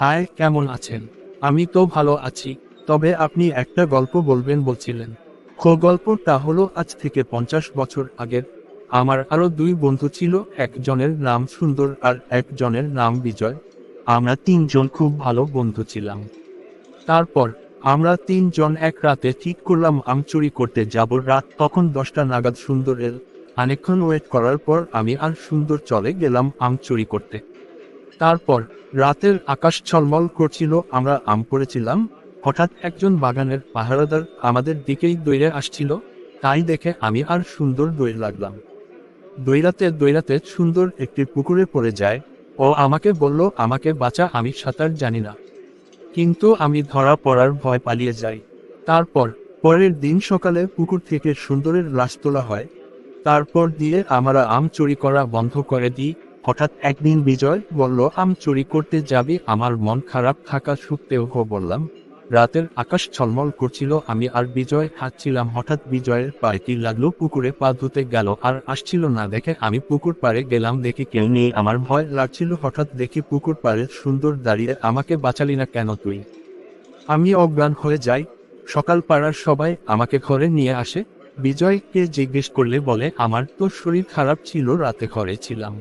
High, কেমন আছেন? আমি তো ভালো আছি, তবে আপনি একটা গল্প বলবেন বলছিলেন। খো গল্পটা হলো আজ থেকে পঞ্চাশ বছর আগের। আমার আরও দুই বন্ধু ছিল, একজনের নাম সুন্দর আর একজনের নাম বিজয়। আমরা তিনজন খুব ভালো বন্ধু ছিলাম। তারপর আমরা তিনজন এক রাতে ঠিক করলাম আম চুরি করতে যাব রাত তখন দশটা নাগাদ সুন্দর এল অনেকক্ষণ ওয়েট করার পর আমি আর সুন্দর চলে গেলাম আম চুরি করতে। তারপর রাতের আকাশ ছলমল করছিল, আমরা আম পড়েছিলাম হঠাৎ একজন বাগানের পাহারাদার আমাদের দিকেই দৌড়ে আসছিল, তাই দেখে আমি আর সুন্দর দৌড় লাগলাম। দৈরাতে দৈরাতে সুন্দর একটি পুকুরে পড়ে যায়। ও আমাকে বলল, আমাকে বাঁচা, আমি সাঁতার জানি না। কিন্তু আমি ধরা পড়ার ভয় পালিয়ে যাই। তারপর পরের দিন সকালে পুকুর থেকে সুন্দরের লাশ তোলা হয়। তারপর দিয়ে আমরা আম চুরি করা বন্ধ করে দিই। হঠাৎ একদিন বিজয় বলল, আম চুরি করতে যাবি, আমার মন খারাপ থাকা সত্ত্বেও হো বললাম। রাতের আকাশ ছলমল করছিল, আমি আর বিজয় হাঁটছিলাম, হঠাৎ বিজয়ের পায়েটি লাগল, পুকুরে পা ধুতে গেল, আর আসছিল না, দেখে আমি পুকুর পাড়ে গেলাম, দেখি কেউ নেই, আমার ভয় লাগছিল, হঠাৎ দেখি পুকুর পাড়ে সুন্দর দাঁড়িয়ে আমাকে বাঁচালি না কেন তুই? আমি অজ্ঞান হয়ে যাই, সকাল পাড়ার সবাই আমাকে ঘরে নিয়ে আসে। বিজয়কে জিজ্ঞেস করলে বলে, আমার তো শরীর খারাপ ছিল, রাতে ঘরে ছিলাম।